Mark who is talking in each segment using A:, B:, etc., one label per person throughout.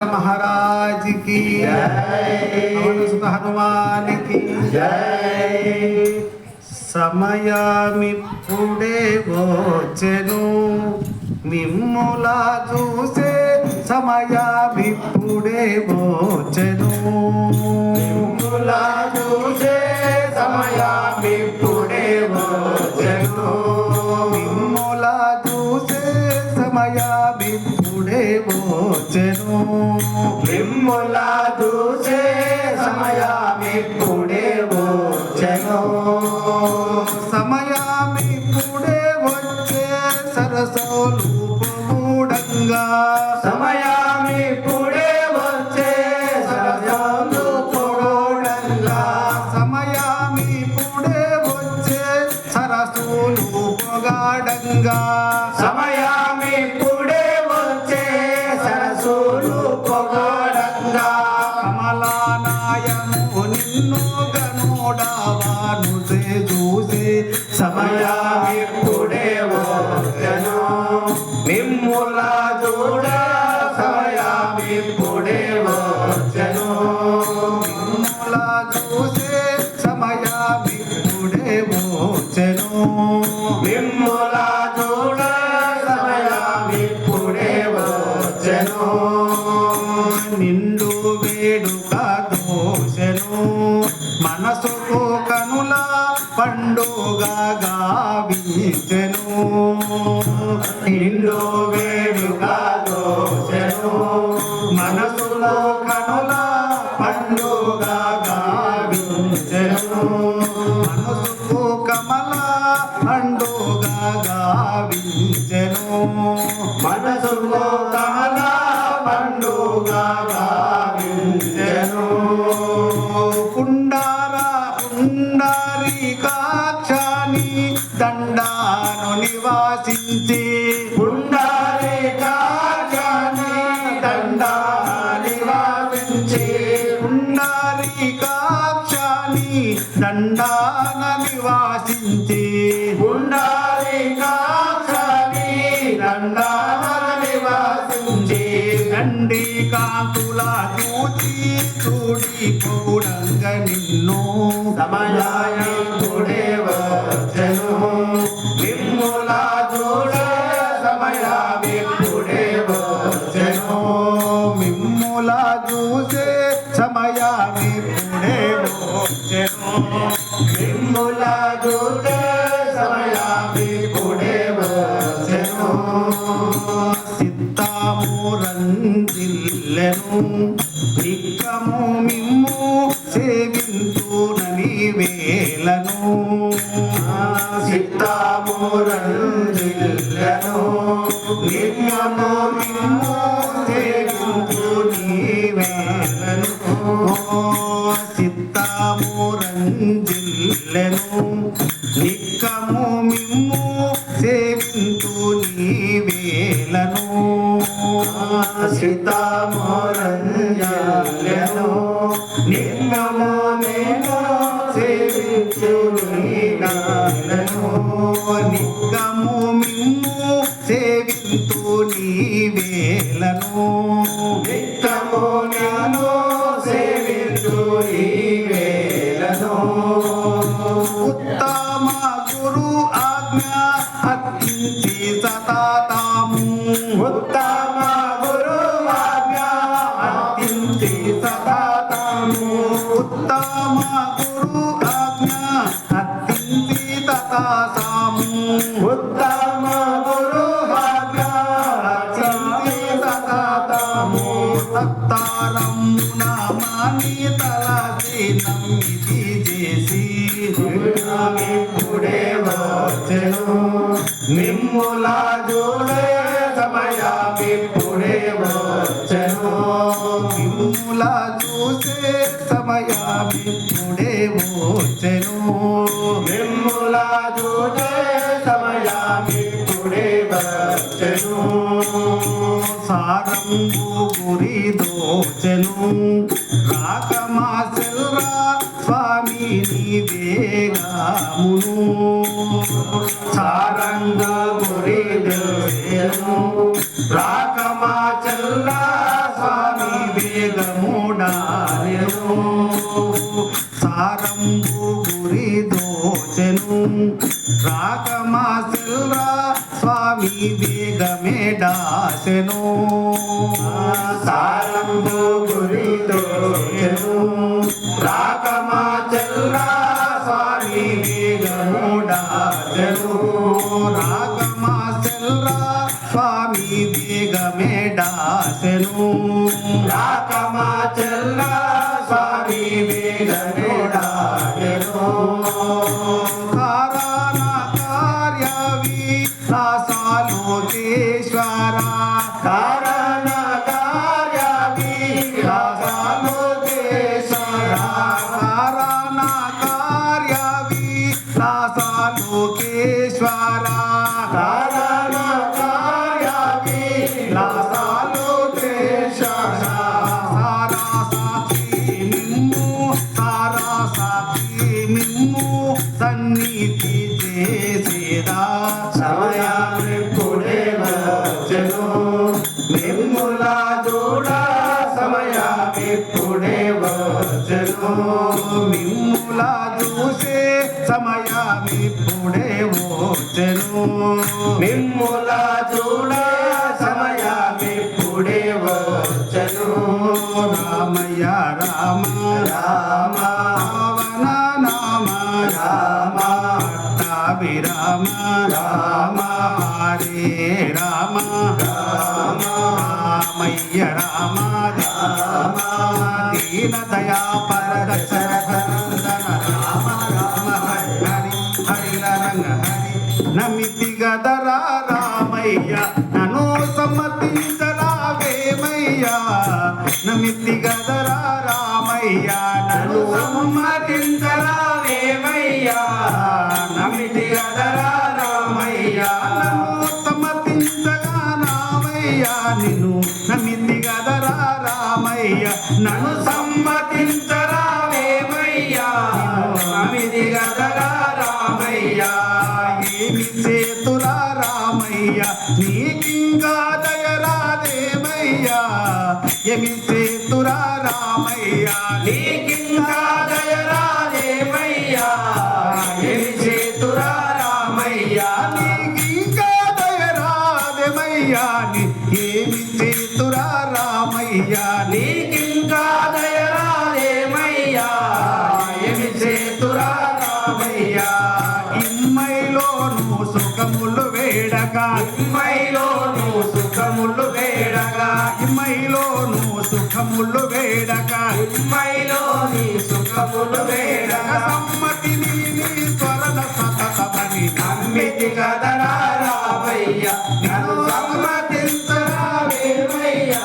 A: महाराज की पवन सुत हनुमान की సమయమిప్పుడే వచ్చెను మిమ్ములా చూసే సమయమిప్పుడే వచ్చెను
B: మిమ్ములా చూసే సమయమిప్పుడే వచ్చెను.
A: వచ్చెను
B: మిమ్ములా చూసే సమయమిప్పుడే వచ్చెను.
A: సమయమిప్పుడే వచ్చే సరసోలు పొగుడంగా
B: సమయమిప్పుడే వచ్చే సరసాలు పొగడంగా.
A: సమయమిప్పుడే వచ్చే సరసోలుపగాడంగా
B: సమయమిప్పుడే సరసులు పొగడంగా.
A: కమలానాయము నిన్ను పండుగ గావించెను
B: నిండు వేడుక దోసెను. మనసులో కనుల పండుగ గావించెను.
A: మనసుకు కమల పండుగ గావించెను
B: మనసులో కమల కాజాని దండా నివాసించి
A: పుండారి కాక్షాని దండాన నివాసించి
B: పుండారి కాజాని దండా నివాసించి
A: దండి కాంతుల చూచి చూడి కూడంగ నిన్ను సమయాయ
B: సమయాయుడే వచ్చెను వచ్చెను
A: మిమ్ములా
B: చూడ సమయామిప్పుడే వచ్చెను
A: సిత్తాము రంజిల్లెను నిక్కము మిమ్ము సేవింతునని వేలను
B: సిత్తామురంజిల్లను నిత్యము మిమ్ము సేవించు
A: వేలను
B: సీతామోరంజలను నిన్నము నేను సేవించు నీలను
A: మిమ్ము సేవింతు నీ వేలను
B: నిత్యము
A: అత్యించి సతాతాము
B: ఉత్తమ
A: గురు ఆజ్ఞ అత్యించి తతాసాము
B: ఉత్తమ గురువాజ్ఞ
A: అత్యించి సతాతాము తత్తారమున మాని తలసి నమ్మిది చేసి
B: ఇప్పుడే వచ్చెను. సమయామిప్పుడే వచ్చెను.
A: మిమ్ములా
B: చూడే సమయమిప్పుడే వచ్చెను.
A: సారంగు గురి దోచెను. రాకమా సెల్రా స్వామి నీవేగామును
B: సారంగ గురి
A: సారంబు గురి దోచెను. రాకమా సెల్రా స్వామి వేగమే డాసెను
B: సారంభు గురితో చెను రాకమా చల్లా స్వామి
A: వేగముడాసెను రాకమా సెల్రా స్వామి వేగమే డాసెను
B: రాకమా చల్లా స్వామి వేగమే Oh. మిమ్ముల చూడ సమయామిప్పుడే వచ్చెను
A: మిమ్ముల చూసే సమయమిప్పుడే వచ్చెను
B: మిమ్ముల చూడ సమయామిప్పుడే వచ్చెను
A: రామయ్య రామ
B: రామ. రామ
A: రామయ్య రామ రామ దీన దయా పర సుఖములు వేడక.
B: ఇమ్మైలోని సుఖములు వేడగా
A: సమ్మతిని నీ స్వరణ సతతమని
B: నమ్మితి కదరా రామయ్య నన్ను సమ్మతించరావేమయ్యా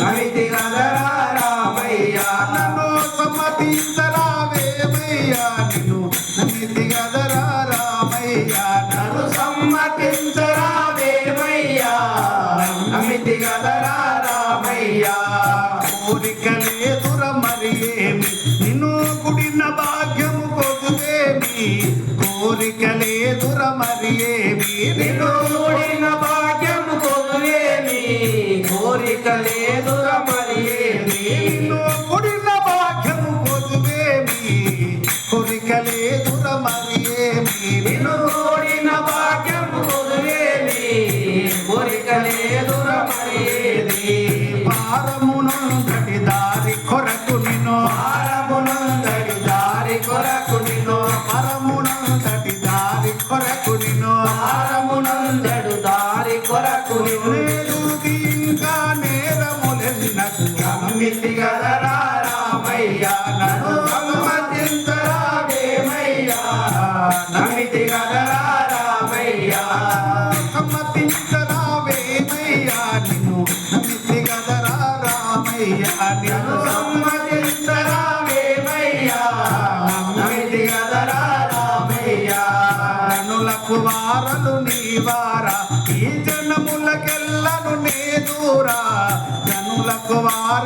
B: నమ్మితి కదరా రామయ్య
A: నన్ను సమ్మతించరావేమయ్యా నిన్ను నమ్మితి గదరా రామయ్యా
B: నన్ను సమ్మతించరావేమయ్యా నమ్మితి కదరా రామయ్యా
A: కోరికలే దుర మరి ఏమి నిన్ను కుడిన భాగ్యము కొదువేమి కోరికలే దుర మరి ఏమి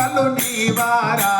A: వారలు నీవారా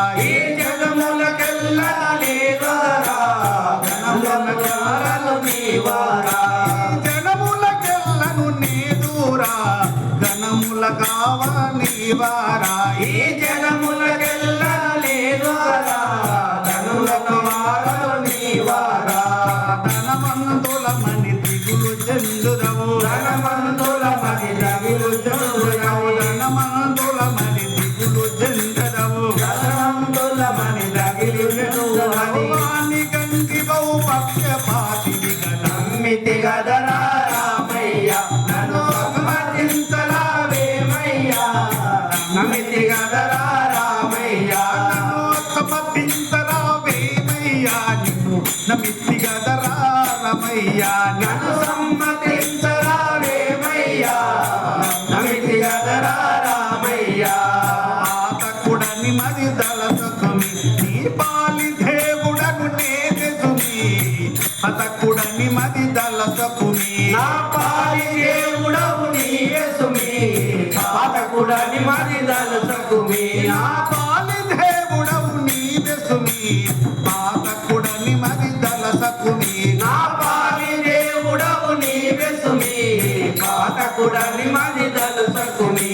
A: నా పాలి
B: దేవుడవు నీవే సుమి పాతకుడని మరి దలసకుమి
A: నా పాలి దేవుడవు నీదెసుమి పాతకుడని మరి దళసకుమి
B: నా పాలి దేవుడవు నీవే సుమి పాతకుడని మరి దలసకుమి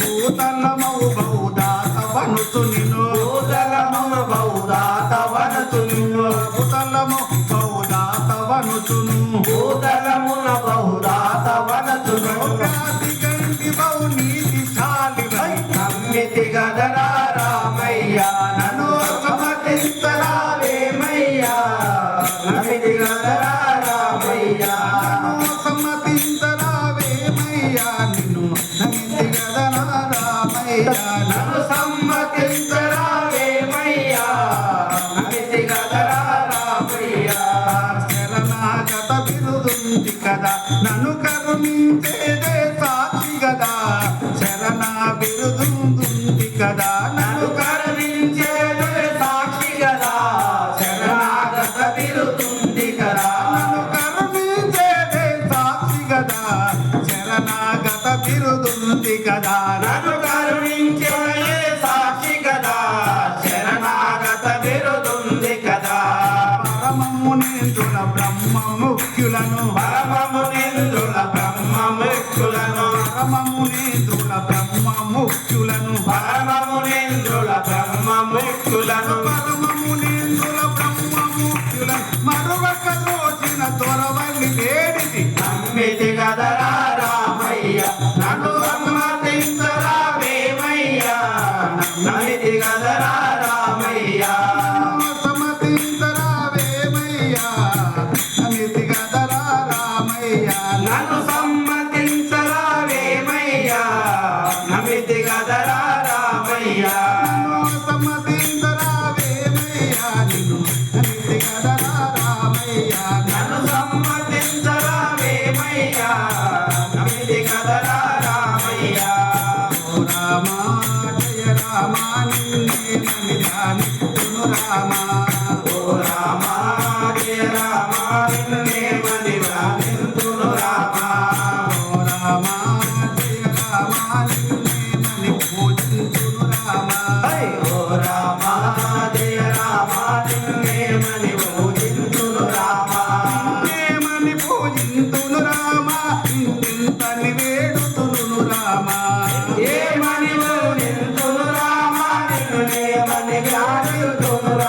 A: భూతలమౌ బౌదాత వనుసు నిన్ను.
B: భూతలమున బౌదాత వనతును
A: భూతలము బౌదాత పరమమునేంద్రుల బ్రహ్మ ముఖ్యులను
B: పరమమునింద్రుల బ్రహ్మముక్కులను
A: పరమమునేంద్రుల బ్రహ్మ ముఖ్యులను మరొక రోజున త్వరవల్లి వేడిది
B: నమ్మితి గదరా రామయ్య నన్ను సమ్మతించరావేమయ్యా నమ్మితి గదరా రామయ్య.
A: సమతించరావేమయ్యా అమితి గదరా రామయ్యా.
B: నన్ను సమ్మతించరావేమయ్యా రామయ్యా
A: నిన్ను అమితి రామయ్యా
B: నన్ను సమ్మతించరావేమయ్యా నమితి గదరా రామయ్యా.
A: ఓ రామా జయ రామా నిన్నే మనిదాని రామా.
B: ఓ రామా జయ రామా గాడుతును రామా